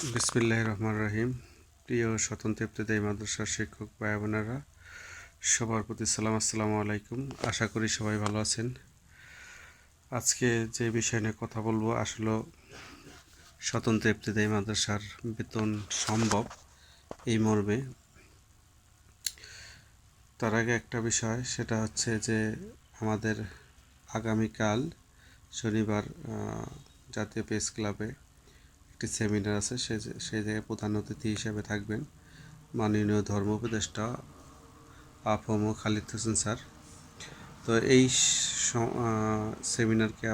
বিসমিল্লাহ রহমান রহিম। প্রিয় স্বতন্ত্র ইবতদায়ী মাদ্রাসার শিক্ষক ভাই বোনেরা, সবার প্রতি সালাম, আসসালামু আলাইকুম। আশা করি সবাই ভালো আছেন। আজকে যে বিষয় নিয়ে কথা বলব আসলে স্বতন্ত্র ইবতদায়ী মাদ্রাসার বেতন সম্ভব এই মর্মে। তার আগে একটা বিষয়, সেটা হচ্ছে যে আমাদের আগামীকাল শনিবার জাতীয় প্রেস ক্লাবে একটি সেমিনার আছে, সে সেই জায়গায় প্রধান অতিথি হিসেবে থাকবেন। মাননীয় ধর্ম উপদেষ্টা আফম খালিদ হোসেন স্যার। তো এই সেমিনারকে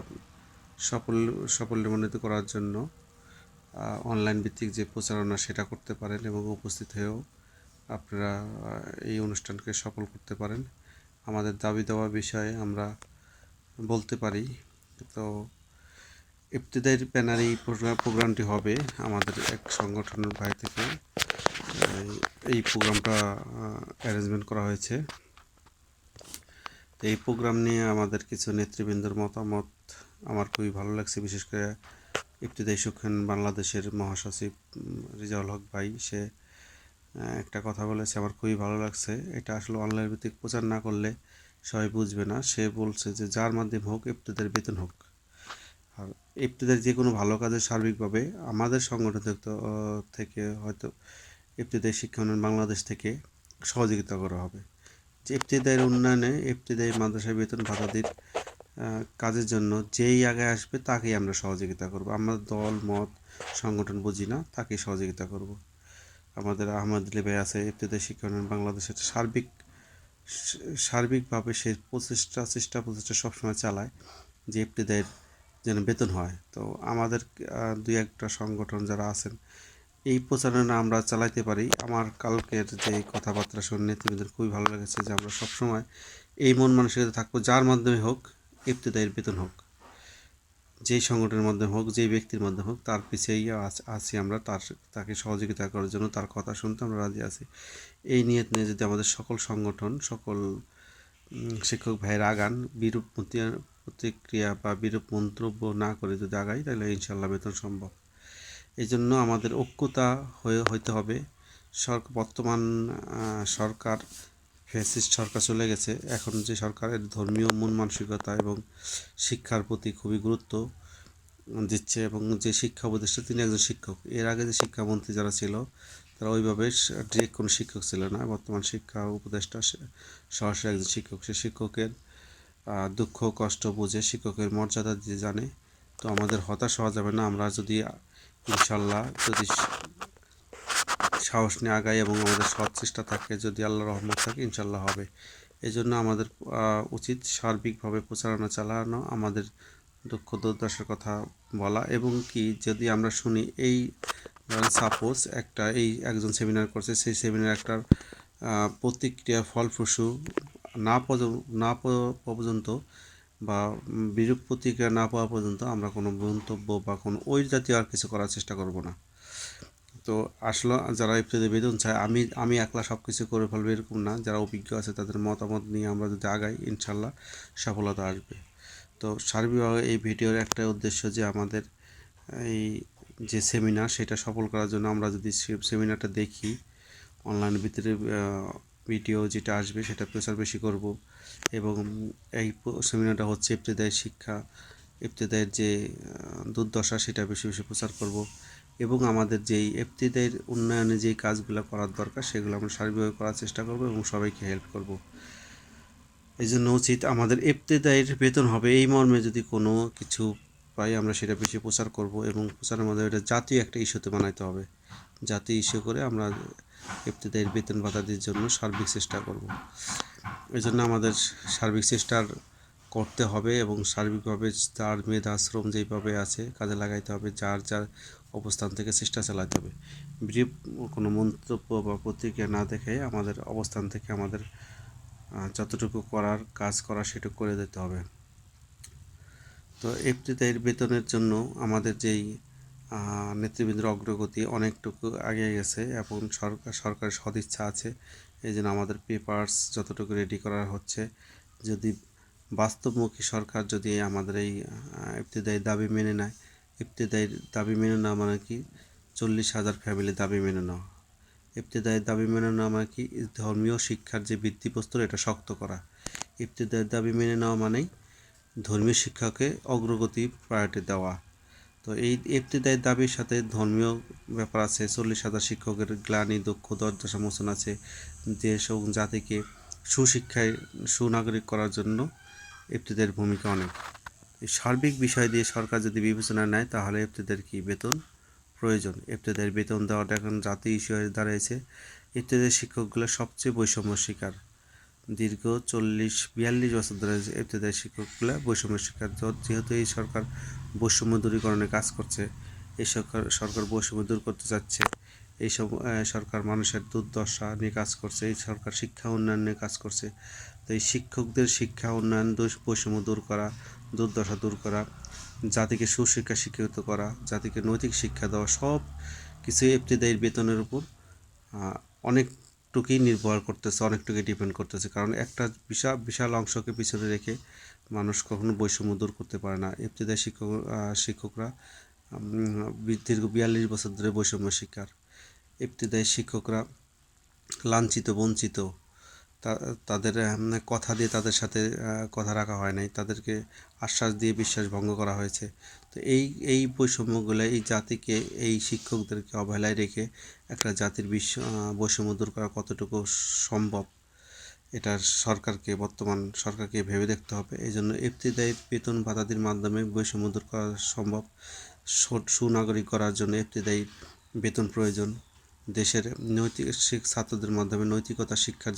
সফল সাফল্যমণ্ডিত করার জন্য অনলাইন ভিত্তিক যে প্রচারণা সেটা করতে পারেন এবং উপস্থিত হয়েও আপনারা এই অনুষ্ঠানকে সফল করতে পারেন। আমাদের দাবি দেওয়া বিষয়ে আমরা বলতে পারি। তো ইবতদায়ী ব্যানার এই প্রোগ্রাম- প্রোগ্রামটি হবে আমাদের এক সংগঠনের ভাই থেকে। এই- প্রোগ্রামটা অ্যারেঞ্জমেন্ট করা হয়েছে। তো এই প্রোগ্রাম নিয়ে আমাদের কিছু নেতৃবৃন্দর মতামত আমার খুবই ভালো লাগছে। বিশেষ করে ইবতদায়ী সুখেন বাংলাদেশের মহাসচিব রিজাউল হক ভাই, সে একটা কথা বলেছে, আমার খুবই ভালো লাগছে। এটা আসলে অনলাইন ভিত্তিক প্রচার না করলে সবাই বুঝবে না। সে বলছে যে, যার মাধ্যমে হোক ইবতদার বেতন হোক। আর ইবতদার যে কোনো ভালো কাজে সার্বিকভাবে আমাদের সংগঠন থেকে হয়তো ইবতদায়ী শিক্ষা উন্নয়ন বাংলাদেশ থেকে সহযোগিতা করা হবে। যে ইবতদায়ের উন্নয়নে ইবতদায়ী মাদ্রাসায় বেতন ভাতাদির কাজের জন্য যেই আগে আসবে তাকেই আমরা সহযোগিতা করব। আমরা দল, মত, সংগঠন বুঝি না, তাকেই সহযোগিতা করব। আমাদের আহমদ ভাই আছে ইবতদায়ী শিক্ষা উন্নয়ন বাংলাদেশের সার্বিক সার্বিকভাবে সে প্রচেষ্টা, চেষ্টা প্রচেষ্টা সবসময় চালায় যে ইবতদায়ের যেন বেতন হয়। তো আমাদের দুই একটা সংগঠন যারা আছেন, এই প্রচারণা আমরা চালাইতে পারি। আমার কালকের যে কথাবার্তা শুনে নেতৃবৃন্দের খুবই ভালো লেগেছে যে আমরা সবসময় এই মন মানসিকতা থাকব, যার মাধ্যমে হোক ইবতদায়ের বেতন হোক, যেই সংগঠনের মাধ্যমে হোক, যেই ব্যক্তির মাধ্যমে হোক, তার পিছিয়েই আছি আমরা, তার তাকে সহযোগিতা করার জন্য তার কথা শুনতে আমরা রাজি আছি। এই নিয়ত নিয়ে যদি আমাদের সকল সংগঠন, সকল শিক্ষক ভাইয়ের আগান, বিরূপ প্রতিক্রিয়া বা বিরূপ মন্তব্য না করে যদি আগাই, তাহলে ইনশাল্লাহ বেতন সম্ভব। এই জন্য আমাদের ঐক্যতা হয়ে হইতে হবে। সরকার বর্তমান সরকার, ফ্যাসিস্ট সরকার চলে গেছে। এখন যে সরকারের ধর্মীয় মন মানসিকতা এবং শিক্ষার প্রতি খুবই গুরুত্ব দিচ্ছে এবং যে শিক্ষা উপদেষ্টা, তিনি একজন শিক্ষক। এর আগে যে শিক্ষামন্ত্রী যারা ছিল, তারা ওইভাবে ডিরেক্ট কোনো শিক্ষক ছিল না। বর্তমান শিক্ষা উপদেষ্টা সরাসরি একজন শিক্ষক। সে শিক্ষকের দুঃখ, কষ্ট বুঝে শিক্ষকের মর্যাদা দিয়ে জানে, তো আমাদের হতাশ হওয়া যাবে না। আমরা যদি, ইনশাল্লাহ, যদি সাহস নিয়ে আগাই এবং আমাদের সৎ চেষ্টা থাকে, যদি আল্লাহ রহমত থাকে, ইনশাল্লাহ হবে। এই জন্য আমাদের উচিত সার্বিকভাবে প্রচারণা চালানো, আমাদের দুঃখ দুর্দশার কথা বলা এবং কি, যদি আমরা শুনি, এই সাপোজ একটা, এই একজন সেমিনার করছে, সেই সেমিনার একটা প্রতিক্রিয়া, ফলপ্রসূ না না প- পর্যন্ত বা বিরূপ প্রতিক্রিয়া না পাওয়া পর্যন্ত আমরা কোনো মন্তব্য বা কোনো ওই জাতীয় আর কিছু করার চেষ্টা করব না। তো আসলে যারা ইফতারে বেতন চায়, আমি আমি একলা সব কিছু করে ফেলব এরকম না। যারা অভিজ্ঞ আছে তাদের মতামত নিয়ে আমরা যদি আগাই, ইনশাল্লাহ সফলতা আসবে। তো সার্বিকভাবে এই ভিডিওর একটা উদ্দেশ্য যে আমাদের এই যে সেমিনার, সেটা সফল করার জন্য আমরা যদি সেমিনারটা দেখি অনলাইন ভিতরে ভিডিও যেটা আসবে সেটা প্রচার বেশি করব এবং এই সেমিনারটা হচ্ছে ইবতদায়ী শিক্ষা ইবতদায়ের যে দুর্দশা সেটা বেশি বেশি প্রচার করব এবং আমাদের যেই ইবতদায়ের উন্নয়নে যেই কাজগুলো করার দরকার সেগুলো আমরা সার্বিকভাবে করার চেষ্টা করব এবং সবাইকে হেল্প করব। এই জন্য উচিত আমাদের ইবতদায়ের বেতন হবে এই মর্মে যদি কোনো কিছু পাই আমরা সেটা বেশি প্রচার করব এবং প্রচারের মাধ্যমে এটা জাতীয় একটা ইস্যুতে বানাইতে হবে। জাতীয় ইস্যু করে আমরা ইবতদায়ের বেতন ভাতাদির জন্য সার্বিক চেষ্টা করব। এই জন্য আমাদের সার্বিক চেষ্টার করতে হবে এবং সার্বিকভাবে তার মেধা, শ্রম যেইভাবে আছে কাজে লাগাইতে হবে, যার যার অবস্থান থেকে চেষ্টা চালাতে হবে। বিরূপ কোনো মন্তব্য বা প্রতিক্রিয়া না দেখে আমাদের অবস্থান থেকে আমাদের যতটুকু করার কাজ করা সেটুকু করে দিতে হবে। তো এফটিদায়ের বেতনের জন্য আমাদের যেই নেতৃবৃন্দের অগ্রগতি অনেকটুকু এগিয়ে গেছে এবং সরকার সরকারের সদিচ্ছা আছে। এই জন্য আমাদের পেপারস যতটুকু রেডি করা হচ্ছে। যদি বাস্তবমুখী সরকার যদি আমাদের এই ইবতদায়ী দাবি মেনে নেয়, ইবতদায়ী দাবি মেনে নেওয়া মানে কি? চল্লিশ হাজার ফ্যামিলি দাবি মেনে নেওয়া। ইবতেদায়ের দাবি মেনে নেওয়া মানে কি? ধর্মীয় শিক্ষার যে ভিত্তিপ্রস্তর, এটা শক্ত করা। ইবতেদায়ের দাবি মেনে নেওয়া মানেই ধর্মীয় শিক্ষাকে অগ্রগতি প্রায়োরিটি দেওয়া। তো এই ইবতেদায়ের দাবির সাথে ধর্মীয় ব্যাপার আছে, চল্লিশ হাজার শিক্ষকের গ্লানি দুঃখ দরজা সমোচন আছে দেশ ও জাতিকে সুশিক্ষায় সুনাগরিক করার জন্য ইবতেদায়ের ভূমিকা অনেক। সার্বিক বিষয় দিয়ে সরকার যদি বিবেচনা নেয়, তাহলে ইবতেদায়ের কি বেতন? প্রয়োজন। ইবতেদায়ের বেতন দেওয়াটা এখন জাতীয় ইস্যু হয়ে দাঁড়িয়েছে। ইবতেদায়ের শিক্ষকগুলো সবচেয়ে বৈষম্য শিকার। দীর্ঘ চল্লিশ বিয়াল্লিশ বছর ধরে ইবতেদায়ী শিক্ষকগুলো বৈষম্য শিকার যেহেতু এই সরকার বৈষম্য দূরীকরণে কাজ করছে এই সরকার সরকার বৈষম্য দূর করতে চাচ্ছে এই সব সরকার মানুষের দুর্দশা নিয়ে কাজ করছে এই সরকার শিক্ষা উন্নয়ন নিয়ে কাজ করছে। তো এই শিক্ষকদের শিক্ষা উন্নয়ন বৈষম্য দূর করা দুর্দশা দূর করা জাতিকে সুশিক্ষা শিক্ষিত করা জাতিকে নৈতিক শিক্ষা দেওয়া সব কিছু ইবতেদায়ীর বেতনের উপর আহ, অনেকটুকুই নির্ভর করতেছে, অনেকটুকুই ডিপেন্ড করতেছে। কারণ একটা বিশাল বিশাল অংশকে পিছনে রেখে মানুষ কখনো বৈষম্য দূর করতে পারে না। ইফতেদায় শিক্ষক শিক্ষকরা দীর্ঘ বিয়াল্লিশ বছর ধরে বৈষম্য শিকার। ইফতেদায় শিক্ষকরা লাঞ্ছিত, বঞ্চিত তাদের কথা দিয়ে তাদের সাথে কথা রাখা হয় নাই। তাদেরকে আশ্বাস দিয়ে বিশ্বাস ভঙ্গ করা হয়েছে। তো এই এই বৈষম্যগুলো, এই জাতিকে, এই শিক্ষকদেরকে অবহেলায় রেখে একটা জাতির বিশ্ব বৈষম্য দূর করা কতটুকু সম্ভব এটা সরকারকে, বর্তমান সরকারকে ভেবে দেখতে হবে। এই জন্য ইবতিদায়ী বেতন ভাতাদির মাধ্যমে বৈষম্য দূর করা সম্ভব। সুনাগরিক করার জন্য ইবতিদায়ী বেতন প্রয়োজন। দেশের নৈতিক ছাত্রদের মাধ্যমে নৈতিকতা শিক্ষার